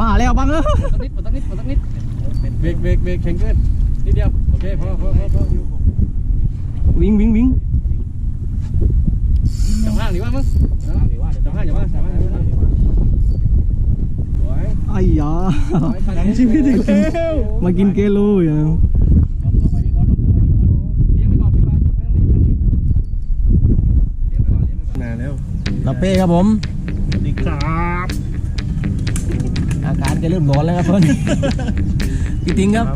มาแล้วบังเออสักนิดสักนิดสักนิดเบรกเบรกเบรกแข็งขึ้นนิดเดียวโอเคพอพอพอพออยู่วิ่งวิ่งวิ่งจับห้างดีว่ามั้งจับห้างดีว่าจับห้างอย่าว่าจับห้างสวยไอ้ยาหนังชีวิตอีกแล้วมากินเกโลอย่างเลี้ยงไปก่อนพี่บ้านไม่ต้องรีบไม่ต้องรีบเลี้ยงไปก่อนเลี้ยงไปก่อนนานแล้วลาเป้ครับผมสวัสดีครับ อาการแกเริ่มร้อนแล้วครับตอนนี้พี่ติงครับ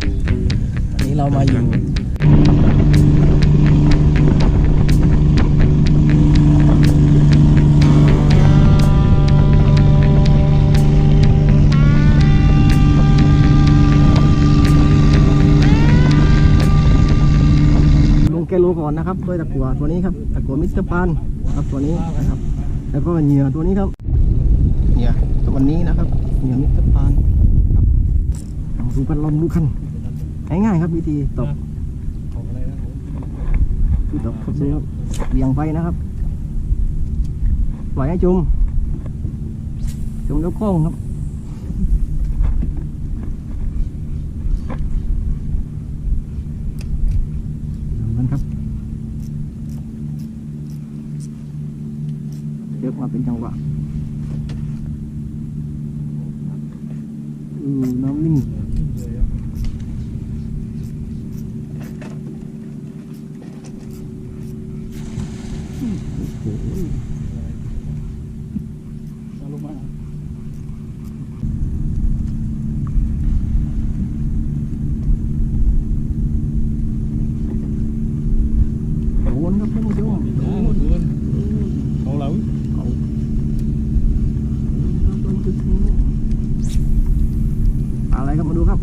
วันนี้เรามาอยู่ลงแกโลก่อนนะครับด้วยตะกั่วตัวนี้ครับตะกั่วมิสเตอร์ปานครับตัวนี้นะครับ แล้วก็เหยื่อตัวนี้ครับเหยื่อตัวนี้นะครับ เหยื่อมิสเตอร์ปานครับลองดูกันลองดูกันง่ายๆครับวิธีตบของอะไรนะผมวิธีตบครับดูครับเบี่ยงไปนะครับปล่อยให้จมจมแล้วคล้องครับดูกันครับเลือกมาเป็นจังหวะ อือน้ำนิ่ง เอาลงมา โดนครับท่านผู้ชม ของเรา อะไรครับมาดูครับ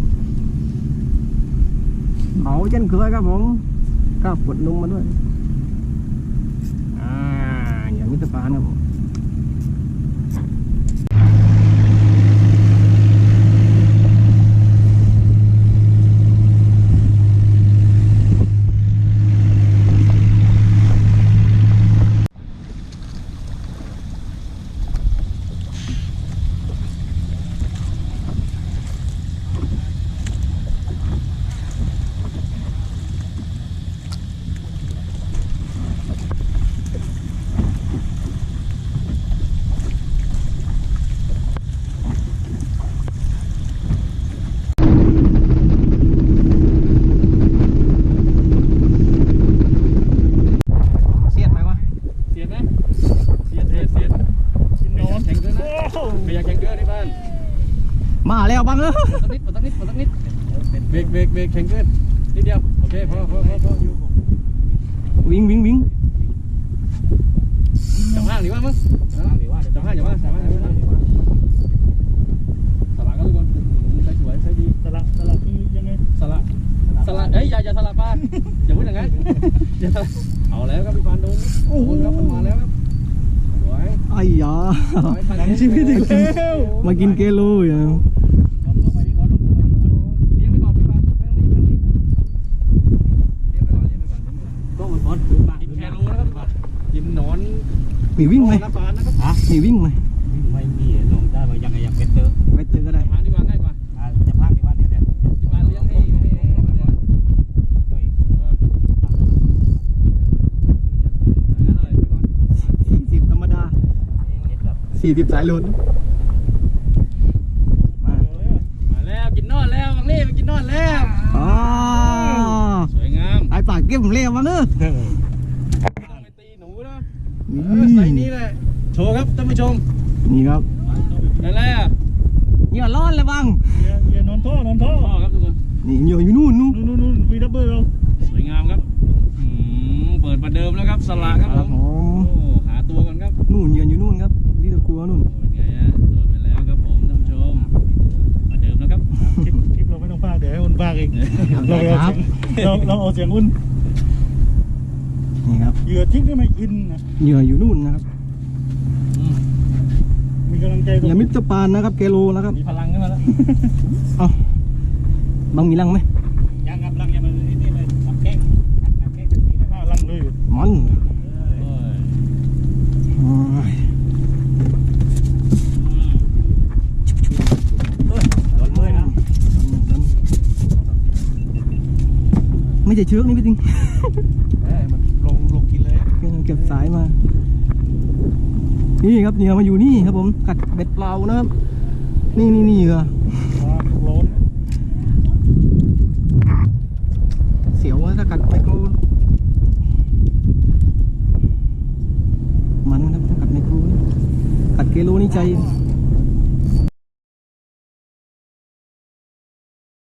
เขาเช่นเคยครับผมก็ปวดนุ่มมาด้วย อ่าอย่างมิตรปานครับผมเสียดไหมวะ เสียดไหมเสียดเสียดเสียดกินนอนแข็ง เกินนะไม่อยากแข็งเกินที่บ้านมาแล้วบังเออสักนิดสักนิดสักนิดเบรกเบรกเบรกแข็งขึ้นนิดเดียวโอเคพอพอพอพออยู่วิ่งวิ่งวิ่งจับห้างดีว่ามั้งจับห้างดีว่าจับห้างอย่าว่าจับห้างอย่าว่าสละก็ทุกคนใช้สวยใช้ดีสละสละคือยังไงสละสละเอ้ยอย่าอย่าสละป้าอย่าพูดอย่างนั้นอย่าสละเอาแล้วครับพี่ปานโดนโอ้โหครับมันมาแล้วครับสวยไอ้ยาสวยหนังชีวิตอีกแล้วมากินเกโลอย่างเลี้ยงไปก่อนพี่ปานไม่ต้องรีบไม่ต้องรี สี่สิบสายลุ้นมามาแล้วกินนอนแล้วบางเล่ไปกินนอนแล้วอ๋อสวยงามไอ้ปากเก็บเลี้ยวมาเนอะต้องไปตีหนูนะเออใส่นี้แหละโชว์ครับท่านผู้ชมนี่ครับนั่นแหละเหยื่อร้อนเลยบังเย็นนอนท่อนอนท่อพ่อครับทุกคนนี่เหยื่ออยู่นู่นนู่นนู่นนู่นวีดับเบิลเราสวยงามครับอืมเปิดประเดิมแล้วครับสละครับ นี่ตะกัวนู่นโอ้ยไงฮะโดนไปแล้วครับผมท่านผู้ชมประเดิมแล้วครับคลิปคลิปเราไม่ต้องพากเดี๋ยวให้อุ่นพากเองครับเราเราเอาเสียงอุ่นนี่ครับเหยื่อทิ้งได้ไม่อินนะเหยื่ออยู่นู่นนะครับอืมมีกำลังใจเหยื่อมิตรปานนะครับเกโลนะครับมีพลังขึ้นมาแล้วเอ้าบังมีลังไหม ยังกำลังยังมันนี่นี่เลยทำแข้งทำแข้งเป็นสีเลยห้าลังเลย มัน โอ้ย โอ้ย อืม โอ้ ไม่ใช่เชือกนี่พี่ติงเอ้ยมันลงลงกินเลยเก็บสายมา นี่ครับเหยื่อมาอยู่นี่ครับผมกัดเบ็ดเปล่านะครับ นี่นี่นี่เหยื่อโล้นเสียวนะถ้ากัดไมโครมันครับถ้ากัดไมโครนี่กัดเกโลนี่ใจ